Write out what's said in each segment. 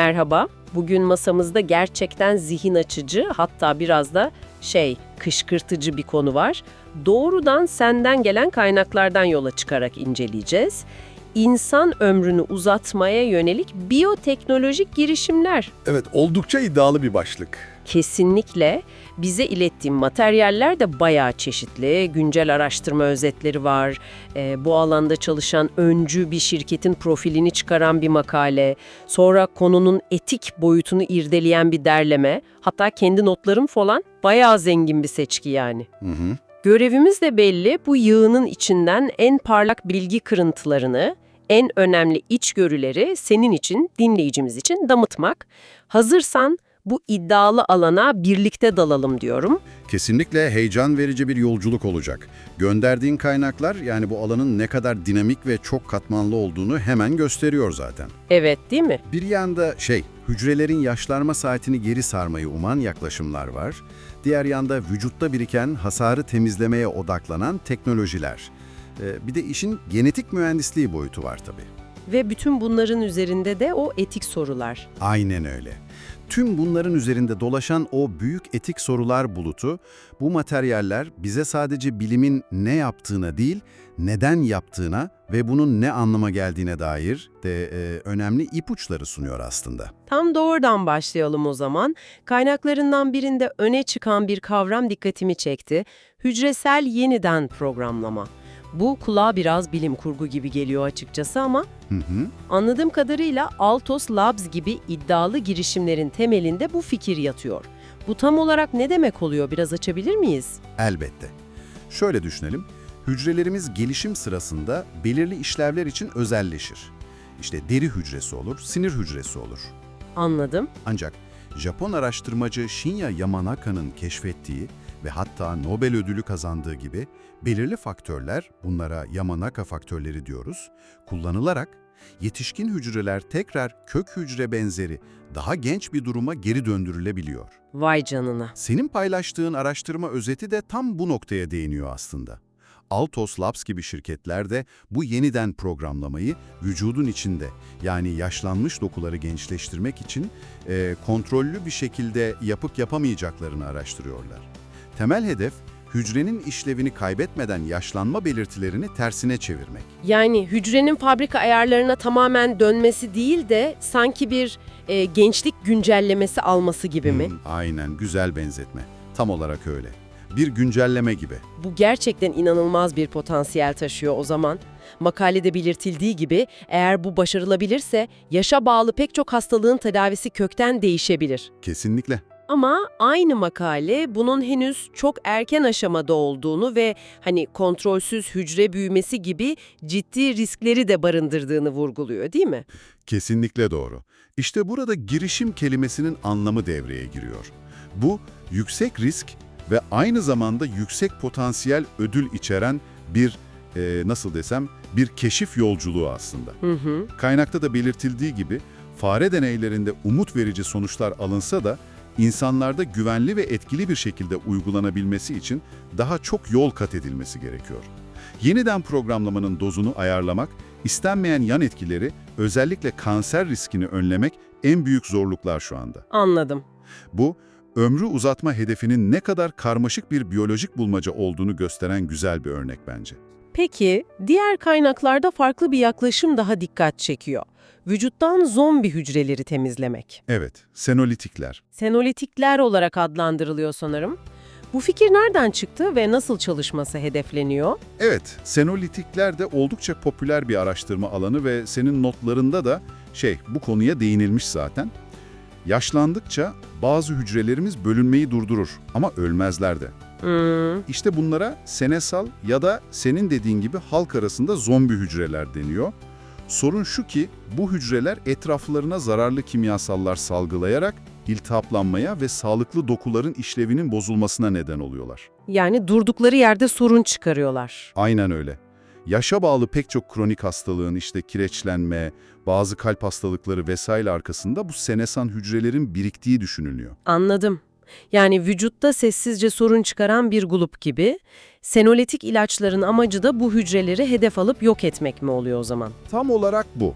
Merhaba. Bugün masamızda gerçekten zihin açıcı hatta biraz da şey kışkırtıcı bir konu var. Doğrudan senden gelen kaynaklardan yola çıkarak inceleyeceğiz. İnsan ömrünü uzatmaya yönelik biyoteknolojik girişimler. Evet, oldukça iddialı bir başlık. Kesinlikle bize ilettiğim materyaller de bayağı çeşitli. Güncel araştırma özetleri var. Ee, bu alanda çalışan öncü bir şirketin profilini çıkaran bir makale. Sonra konunun etik boyutunu irdeleyen bir derleme. Hatta kendi notlarım falan bayağı zengin bir seçki yani. Hı hı. Görevimiz de belli. Bu yığının içinden en parlak bilgi kırıntılarını, en önemli içgörüleri senin için, dinleyicimiz için damıtmak. Hazırsan bu iddialı alana birlikte dalalım diyorum. Kesinlikle heyecan verici bir yolculuk olacak. Gönderdiğin kaynaklar yani bu alanın ne kadar dinamik ve çok katmanlı olduğunu hemen gösteriyor zaten. Evet değil mi? Bir yanda şey, hücrelerin yaşlanma saatini geri sarmayı uman yaklaşımlar var. Diğer yanda vücutta biriken hasarı temizlemeye odaklanan teknolojiler. Ee, bir de işin genetik mühendisliği boyutu var tabii. Ve bütün bunların üzerinde de o etik sorular. Aynen öyle. Tüm bunların üzerinde dolaşan o büyük etik sorular bulutu, bu materyaller bize sadece bilimin ne yaptığına değil, neden yaptığına ve bunun ne anlama geldiğine dair de e, önemli ipuçları sunuyor aslında. Tam doğrudan başlayalım o zaman. Kaynaklarından birinde öne çıkan bir kavram dikkatimi çekti. Hücresel yeniden programlama. Bu kulağa biraz bilim kurgu gibi geliyor açıkçası ama Hı hı. anladığım kadarıyla Altos Labs gibi iddialı girişimlerin temelinde bu fikir yatıyor. Bu tam olarak ne demek oluyor biraz açabilir miyiz? Elbette. Şöyle düşünelim, hücrelerimiz gelişim sırasında belirli işlevler için özelleşir. İşte deri hücresi olur, sinir hücresi olur. Anladım. Ancak Japon araştırmacı Shinya Yamanaka'nın keşfettiği ve hatta Nobel ödülü kazandığı gibi belirli faktörler, bunlara Yamanaka faktörleri diyoruz, kullanılarak yetişkin hücreler tekrar kök hücre benzeri daha genç bir duruma geri döndürülebiliyor. Vay canına. Senin paylaştığın araştırma özeti de tam bu noktaya değiniyor aslında. Altos Labs gibi şirketler de bu yeniden programlamayı vücudun içinde yani yaşlanmış dokuları gençleştirmek için e, kontrollü bir şekilde yapıp yapamayacaklarını araştırıyorlar. Temel hedef hücrenin işlevini kaybetmeden yaşlanma belirtilerini tersine çevirmek. Yani hücrenin fabrika ayarlarına tamamen dönmesi değil de sanki bir e, gençlik güncellemesi alması gibi mi? Hmm, aynen güzel benzetme. Tam olarak öyle. Bir güncelleme gibi. Bu gerçekten inanılmaz bir potansiyel taşıyor o zaman. Makalede belirtildiği gibi eğer bu başarılabilirse yaşa bağlı pek çok hastalığın tedavisi kökten değişebilir. Kesinlikle. Ama aynı makale bunun henüz çok erken aşamada olduğunu ve hani kontrolsüz hücre büyümesi gibi ciddi riskleri de barındırdığını vurguluyor değil mi? Kesinlikle doğru. İşte burada girişim kelimesinin anlamı devreye giriyor. Bu yüksek risk ve aynı zamanda yüksek potansiyel ödül içeren bir e, nasıl desem bir keşif yolculuğu aslında. Hı hı. Kaynakta da belirtildiği gibi fare deneylerinde umut verici sonuçlar alınsa da insanlarda güvenli ve etkili bir şekilde uygulanabilmesi için daha çok yol kat edilmesi gerekiyor. Yeniden programlamanın dozunu ayarlamak, istenmeyen yan etkileri, özellikle kanser riskini önlemek en büyük zorluklar şu anda. Anladım. Bu, ömrü uzatma hedefinin ne kadar karmaşık bir biyolojik bulmaca olduğunu gösteren güzel bir örnek bence. Peki, diğer kaynaklarda farklı bir yaklaşım daha dikkat çekiyor. Vücuttan zombi hücreleri temizlemek. Evet, senolitikler. Senolitikler olarak adlandırılıyor sanırım. Bu fikir nereden çıktı ve nasıl çalışması hedefleniyor? Evet, senolitikler de oldukça popüler bir araştırma alanı ve senin notlarında da şey, bu konuya değinilmiş zaten. Yaşlandıkça bazı hücrelerimiz bölünmeyi durdurur ama ölmezler de. Hmm, İşte bunlara senesal ya da senin dediğin gibi halk arasında zombi hücreler deniyor. Sorun şu ki bu hücreler etraflarına zararlı kimyasallar salgılayarak iltihaplanmaya ve sağlıklı dokuların işlevinin bozulmasına neden oluyorlar. yani durdukları yerde sorun çıkarıyorlar. Aynen öyle. Yaşa bağlı pek çok kronik hastalığın işte kireçlenme, bazı kalp hastalıkları vesaire arkasında bu senesan hücrelerin biriktiği düşünülüyor. Anladım. Yani vücutta sessizce sorun çıkaran bir grup gibi, senolitik ilaçların amacı da bu hücreleri hedef alıp yok etmek mi oluyor o zaman? Tam olarak bu.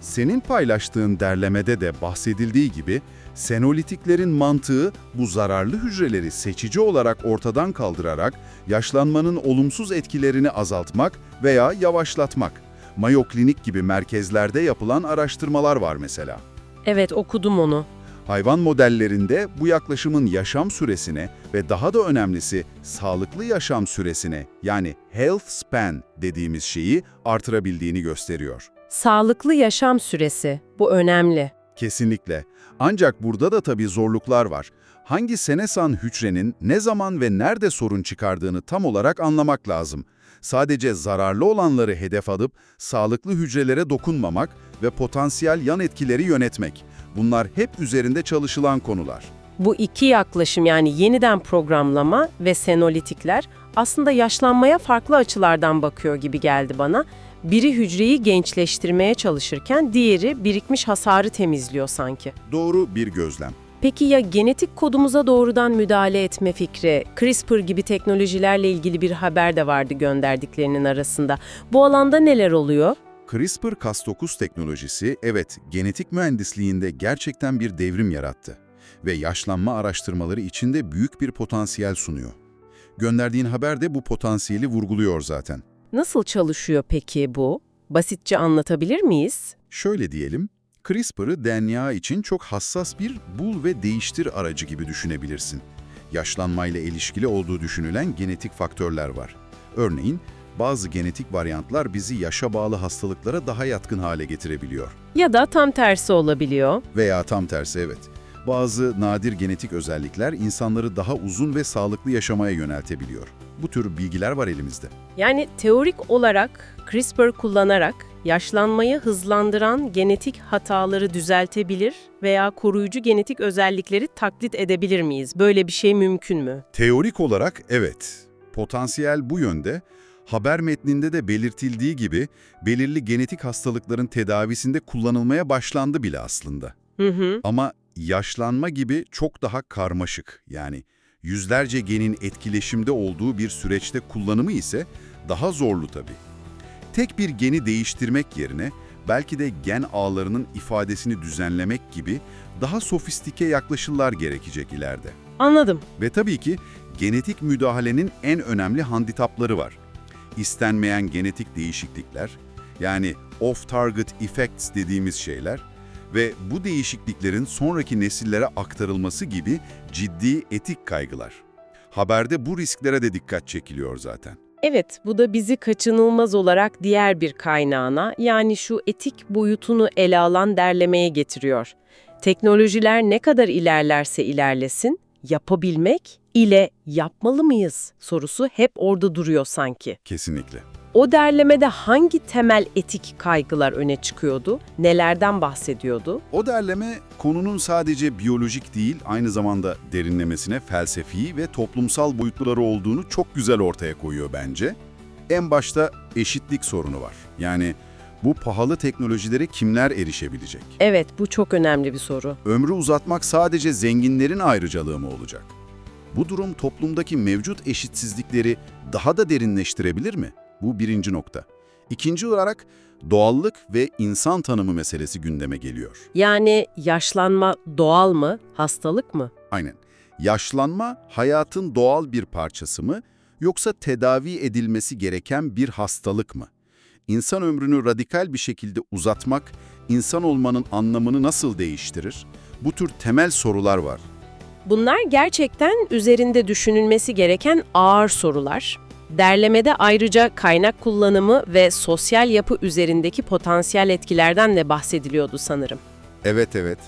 Senin paylaştığın derlemede de bahsedildiği gibi senolitiklerin mantığı bu zararlı hücreleri seçici olarak ortadan kaldırarak yaşlanmanın olumsuz etkilerini azaltmak veya yavaşlatmak. Mayo Klinik gibi merkezlerde yapılan araştırmalar var mesela. Evet okudum onu. Hayvan modellerinde bu yaklaşımın yaşam süresine ve daha da önemlisi sağlıklı yaşam süresine yani health span dediğimiz şeyi artırabildiğini gösteriyor. Sağlıklı yaşam süresi. Bu önemli. Kesinlikle. Ancak burada da tabii zorluklar var. Hangi senesan hücrenin ne zaman ve nerede sorun çıkardığını tam olarak anlamak lazım. Sadece zararlı olanları hedef alıp sağlıklı hücrelere dokunmamak ve potansiyel yan etkileri yönetmek. Bunlar hep üzerinde çalışılan konular. Bu iki yaklaşım yani yeniden programlama ve senolitikler aslında yaşlanmaya farklı açılardan bakıyor gibi geldi bana. Biri hücreyi gençleştirmeye çalışırken diğeri birikmiş hasarı temizliyor sanki. Doğru bir gözlem. Peki ya genetik kodumuza doğrudan müdahale etme fikri, CRISPR gibi teknolojilerle ilgili bir haber de vardı gönderdiklerinin arasında. Bu alanda neler oluyor? CRISPR-Cas9 teknolojisi evet genetik mühendisliğinde gerçekten bir devrim yarattı ve yaşlanma araştırmaları içinde büyük bir potansiyel sunuyor. Gönderdiğin haber de bu potansiyeli vurguluyor zaten. Nasıl çalışıyor peki bu? Basitçe anlatabilir miyiz? Şöyle diyelim, CRISPR'ı DNA için çok hassas bir bul ve değiştir aracı gibi düşünebilirsin. Yaşlanmayla ilişkili olduğu düşünülen genetik faktörler var. Örneğin, bazı genetik varyantlar bizi yaşa bağlı hastalıklara daha yatkın hale getirebiliyor. Ya da tam tersi olabiliyor. Veya tam tersi evet. Bazı nadir genetik özellikler insanları daha uzun ve sağlıklı yaşamaya yöneltebiliyor. Bu tür bilgiler var elimizde. Yani teorik olarak CRISPR kullanarak yaşlanmayı hızlandıran genetik hataları düzeltebilir veya koruyucu genetik özellikleri taklit edebilir miyiz? Böyle bir şey mümkün mü? Teorik olarak evet. Potansiyel bu yönde. Haber metninde de belirtildiği gibi belirli genetik hastalıkların tedavisinde kullanılmaya başlandı bile aslında. Hı hı. Ama yaşlanma gibi çok daha karmaşık yani yüzlerce genin etkileşimde olduğu bir süreçte kullanımı ise daha zorlu tabii. Tek bir geni değiştirmek yerine belki de gen ağlarının ifadesini düzenlemek gibi daha sofistike yaklaşımlar gerekecek ileride. Anladım. Ve tabii ki genetik müdahalenin en önemli handikapları var. İstenmeyen genetik değişiklikler, yani off-target effects dediğimiz şeyler ve bu değişikliklerin sonraki nesillere aktarılması gibi ciddi etik kaygılar. Haberde bu risklere de dikkat çekiliyor zaten. Evet, bu da bizi kaçınılmaz olarak diğer bir kaynağına, yani şu etik boyutunu ele alan derlemeye getiriyor. Teknolojiler ne kadar ilerlerse ilerlesin, yapabilmek ile yapmalı mıyız sorusu hep orada duruyor sanki. Kesinlikle. O derlemede hangi temel etik kaygılar öne çıkıyordu? Nelerden bahsediyordu? O derleme konunun sadece biyolojik değil, aynı zamanda derinlemesine felsefi ve toplumsal boyutları olduğunu çok güzel ortaya koyuyor bence. En başta eşitlik sorunu var. Yani bu pahalı teknolojilere kimler erişebilecek? Evet, bu çok önemli bir soru. Ömrü uzatmak sadece zenginlerin ayrıcalığı mı olacak? Bu durum toplumdaki mevcut eşitsizlikleri daha da derinleştirebilir mi? Bu birinci nokta. İkinci olarak doğallık ve insan tanımı meselesi gündeme geliyor. Yani yaşlanma doğal mı, hastalık mı? Aynen. Yaşlanma hayatın doğal bir parçası mı yoksa tedavi edilmesi gereken bir hastalık mı? İnsan ömrünü radikal bir şekilde uzatmak insan olmanın anlamını nasıl değiştirir? Bu tür temel sorular var. Bunlar gerçekten üzerinde düşünülmesi gereken ağır sorular. Derlemede ayrıca kaynak kullanımı ve sosyal yapı üzerindeki potansiyel etkilerden de bahsediliyordu sanırım. Evet evet.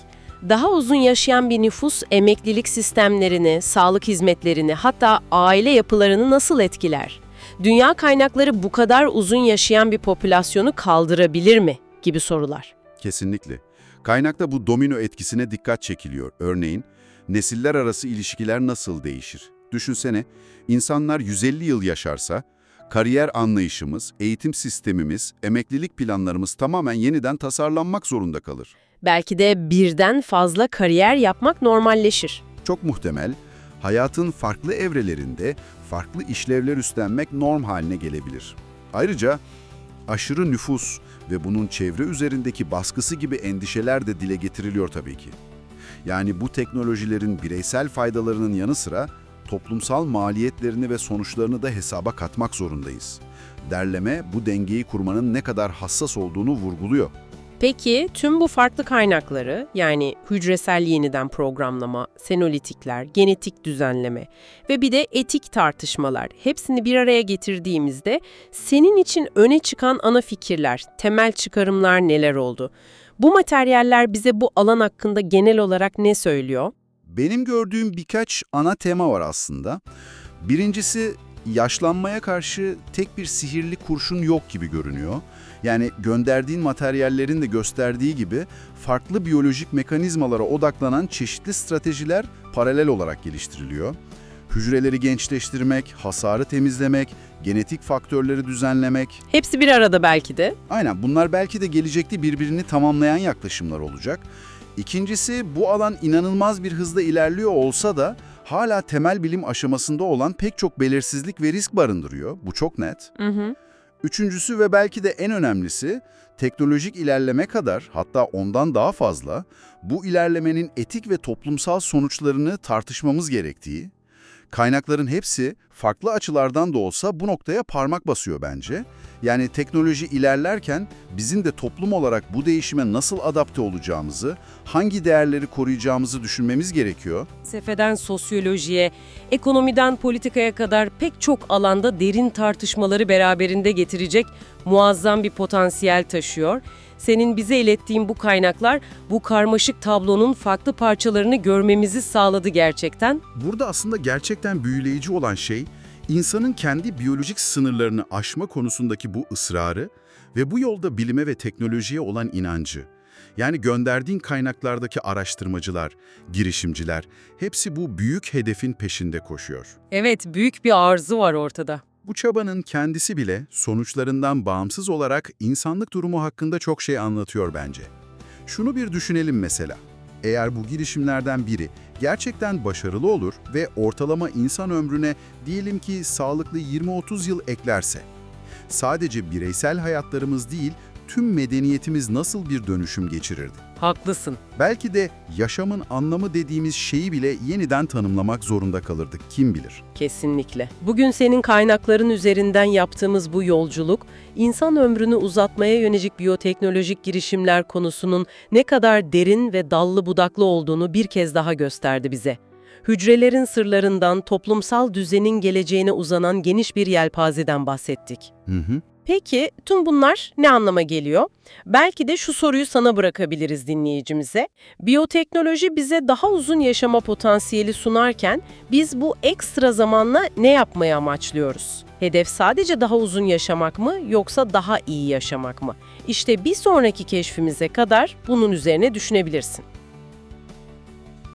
Daha uzun yaşayan bir nüfus emeklilik sistemlerini, sağlık hizmetlerini hatta aile yapılarını nasıl etkiler? Dünya kaynakları bu kadar uzun yaşayan bir popülasyonu kaldırabilir mi? gibi sorular. Kesinlikle. Kaynakta bu domino etkisine dikkat çekiliyor. Örneğin, nesiller arası ilişkiler nasıl değişir? Düşünsene, insanlar 150 yıl yaşarsa, kariyer anlayışımız, eğitim sistemimiz, emeklilik planlarımız tamamen yeniden tasarlanmak zorunda kalır. Belki de birden fazla kariyer yapmak normalleşir. Çok muhtemel, hayatın farklı evrelerinde farklı işlevler üstlenmek norm haline gelebilir. Ayrıca aşırı nüfus Ve bunun çevre üzerindeki baskısı gibi endişeler de dile getiriliyor tabii ki. Yani bu teknolojilerin bireysel faydalarının yanı sıra toplumsal maliyetlerini ve sonuçlarını da hesaba katmak zorundayız. Derleme bu dengeyi kurmanın ne kadar hassas olduğunu vurguluyor. Peki tüm bu farklı kaynakları yani hücresel yeniden programlama, senolitikler, genetik düzenleme ve bir de etik tartışmalar hepsini bir araya getirdiğimizde senin için öne çıkan ana fikirler, temel çıkarımlar neler oldu? Bu materyaller bize bu alan hakkında genel olarak ne söylüyor? Benim gördüğüm birkaç ana tema var aslında. Birincisi yaşlanmaya karşı tek bir sihirli kurşun yok gibi görünüyor. Yani gönderdiğin materyallerin de gösterdiği gibi farklı biyolojik mekanizmalara odaklanan çeşitli stratejiler paralel olarak geliştiriliyor. Hücreleri gençleştirmek, hasarı temizlemek, genetik faktörleri düzenlemek, Hepsi bir arada belki de. Aynen bunlar belki de gelecekte birbirini tamamlayan yaklaşımlar olacak. İkincisi bu alan inanılmaz bir hızla ilerliyor olsa da hala temel bilim aşamasında olan pek çok belirsizlik ve risk barındırıyor. Bu çok net. Hı hı. Üçüncüsü ve belki de en önemlisi teknolojik ilerleme kadar hatta ondan daha fazla bu ilerlemenin etik ve toplumsal sonuçlarını tartışmamız gerektiği, kaynakların hepsi farklı açılardan da olsa bu noktaya parmak basıyor bence. Yani teknoloji ilerlerken bizim de toplum olarak bu değişime nasıl adapte olacağımızı, hangi değerleri koruyacağımızı düşünmemiz gerekiyor. Felsefeden sosyolojiye, ekonomiden politikaya kadar pek çok alanda derin tartışmaları beraberinde getirecek muazzam bir potansiyel taşıyor. Senin bize ilettiğin bu kaynaklar bu karmaşık tablonun farklı parçalarını görmemizi sağladı gerçekten. Burada aslında gerçekten büyüleyici olan şey, insanın kendi biyolojik sınırlarını aşma konusundaki bu ısrarı ve bu yolda bilime ve teknolojiye olan inancı. Yani gönderdiğin kaynaklardaki araştırmacılar, girişimciler, hepsi bu büyük hedefin peşinde koşuyor. Evet, büyük bir arzu var ortada. Bu çabanın kendisi bile sonuçlarından bağımsız olarak insanlık durumu hakkında çok şey anlatıyor bence. Şunu bir düşünelim mesela. Eğer bu girişimlerden biri gerçekten başarılı olur ve ortalama insan ömrüne diyelim ki sağlıklı 20-30 yıl eklerse, sadece bireysel hayatlarımız değil, tüm medeniyetimiz nasıl bir dönüşüm geçirirdi? Haklısın. Belki de yaşamın anlamı dediğimiz şeyi bile yeniden tanımlamak zorunda kalırdık, kim bilir? Kesinlikle. Bugün senin kaynakların üzerinden yaptığımız bu yolculuk, insan ömrünü uzatmaya yönelik biyoteknolojik girişimler konusunun ne kadar derin ve dallı budaklı olduğunu bir kez daha gösterdi bize. Hücrelerin sırlarından toplumsal düzenin geleceğine uzanan geniş bir yelpazeden bahsettik. Hı hı. Peki tüm bunlar ne anlama geliyor? Belki de şu soruyu sana bırakabiliriz dinleyicimize. Biyoteknoloji bize daha uzun yaşama potansiyeli sunarken biz bu ekstra zamanla ne yapmayı amaçlıyoruz? Hedef sadece daha uzun yaşamak mı yoksa daha iyi yaşamak mı? İşte bir sonraki keşfimize kadar bunun üzerine düşünebilirsin.